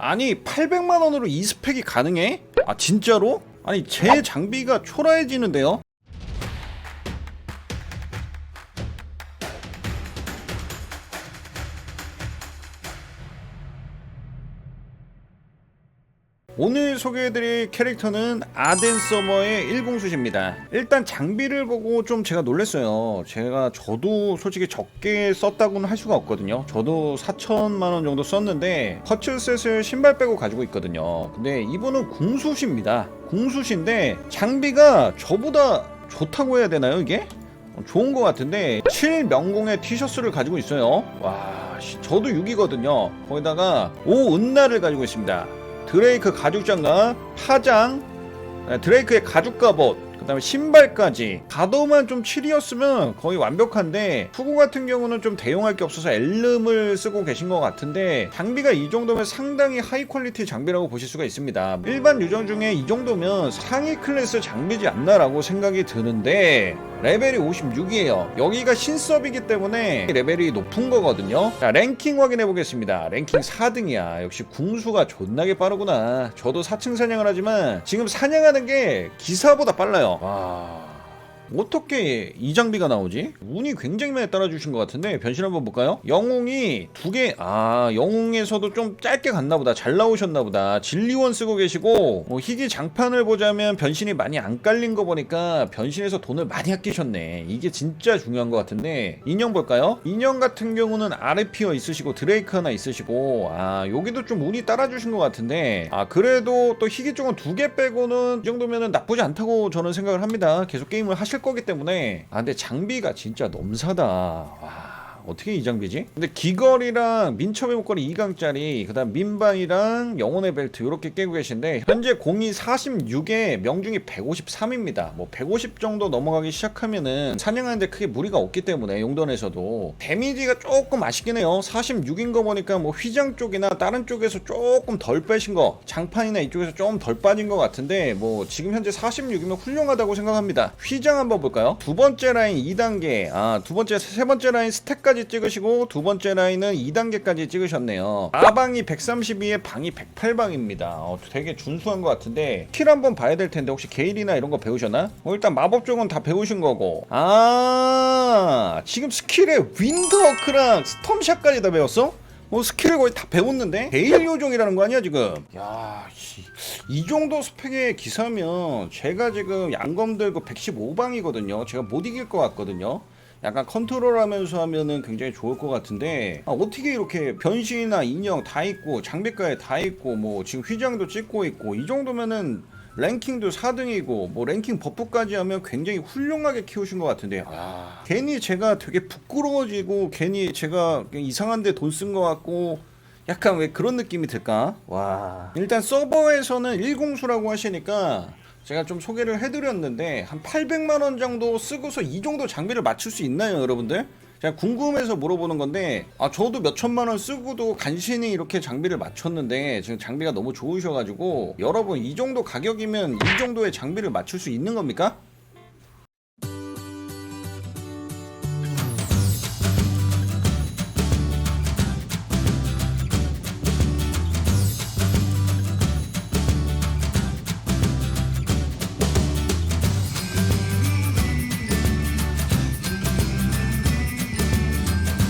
아니 800만 원으로 이 스펙이 가능해? 아 진짜로? 아니 제 장비가 초라해지는데요? 오늘 소개해드릴 캐릭터는 아덴 서머의 1공수십니다. 일단 장비를 보고 좀 제가 놀랐어요. 제가 저도 솔직히 적게 썼다고는 할 수가 없거든요. 저도 4천만원 정도 썼는데 커츠셋을 신발 빼고 가지고 있거든요. 근데 이분은 궁수십니다. 궁수신데 장비가 저보다 좋다고 해야 되나요 이게? 어, 좋은 것 같은데 7명공의 티셔츠를 가지고 있어요. 와, 씨, 저도 6이거든요. 거기다가 5 은나를 가지고 있습니다. 드레이크 가죽 장갑, 파장, 네, 드레이크의 가죽 갑옷, 그 다음에 신발까지. 가도만 좀 7이었으면 거의 완벽한데 후구 같은 경우는 좀 대용할 게 없어서 엘름을 쓰고 계신 것 같은데 장비가 이 정도면 상당히 하이 퀄리티 장비라고 보실 수가 있습니다. 일반 유정 중에 이 정도면 상위 클래스 장비지 않나라고 생각이 드는데 레벨이 56이에요. 여기가 신섭이기 때문에 레벨이 높은 거거든요. 자 랭킹 확인해 보겠습니다. 랭킹 4등이야. 역시 궁수가 존나게 빠르구나. 저도 4층 사냥을 하지만 지금 사냥하는 게 기사보다 빨라요. 와 어떻게 이 장비가 나오지? 운이 굉장히 많이 따라주신 것 같은데 변신 한번 볼까요? 영웅이 두 개, 아 영웅에서도 좀 짧게 갔나 보다 잘 나오셨나 보다 진리원 쓰고 계시고 뭐 희귀 장판을 보자면 변신이 많이 안 깔린 거 보니까 변신해서 돈을 많이 아끼셨네 이게 진짜 중요한 것 같은데 인형 볼까요? 인형 같은 경우는 아르피어 있으시고 드레이크 하나 있으시고 아 여기도 좀 운이 따라주신 것 같은데 아 그래도 또 희귀 쪽은 두 개 빼고는 이 정도면은 나쁘지 않다고 저는 생각을 합니다 계속 게임을 하실 거기 때문에. 아 근데 장비가 진짜 넘사다. 와 어떻게 이 장비지? 근데 귀걸이랑 민첩의 목걸이 2강짜리 그 다음 민방이랑 영혼의 벨트 이렇게 깨고 계신데 현재 공이 46에 명중이 153입니다 뭐 150 정도 넘어가기 시작하면은 사냥하는데 크게 무리가 없기 때문에 용돈에서도 데미지가 조금 아쉽긴 해요 46인 거 보니까 뭐 휘장 쪽이나 다른 쪽에서 조금 덜 빼신 거 장판이나 이쪽에서 좀 덜 빠진 것 같은데 뭐 지금 현재 46이면 훌륭하다고 생각합니다 휘장 한번 볼까요? 두 번째 라인 2단계 아두 번째 세 번째 라인 스택까지 찍으시고 두 번째 라인은 2단계까지 찍으셨네요 아방이 132에 방이 108방입니다 어, 되게 준수한 것 같은데 킬 한번 봐야 될 텐데 혹시 게일이나 이런 거 배우셨나? 어, 일단 마법 쪽은 다 배우신 거고 아 지금 스킬에 윈드워크랑 스톰샷까지 다 배웠어? 뭐 스킬을 거의 다 배웠는데 베일 요정이라는 거 아니야 지금? 야, 씨, 이 정도 스펙의 기사면 제가 지금 양검 들고 115방이거든요. 제가 못 이길 것 같거든요. 약간 컨트롤하면서 하면은 굉장히 좋을 것 같은데 아, 어떻게 이렇게 변신이나 인형 다 있고 장비가에 다 있고 뭐 지금 휘장도 찍고 있고 이 정도면은 랭킹도 4등이고 뭐 랭킹 버프까지 하면 굉장히 훌륭하게 키우신 것 같은데 아, 괜히 제가 되게 부끄러워지고 괜히 제가 이상한데 돈 쓴 것 같고 약간 왜 그런 느낌이 들까? 와 일단 서버에서는 1공수라고 하시니까 제가 좀 소개를 해드렸는데 한 800만 원 정도 쓰고서 이 정도 장비를 맞출 수 있나요 여러분들? 제가 궁금해서 물어보는 건데 아 저도 몇 천만 원 쓰고도 간신히 이렇게 장비를 맞췄는데 지금 장비가 너무 좋으셔가지고 여러분 이 정도 가격이면 이 정도의 장비를 맞출 수 있는 겁니까?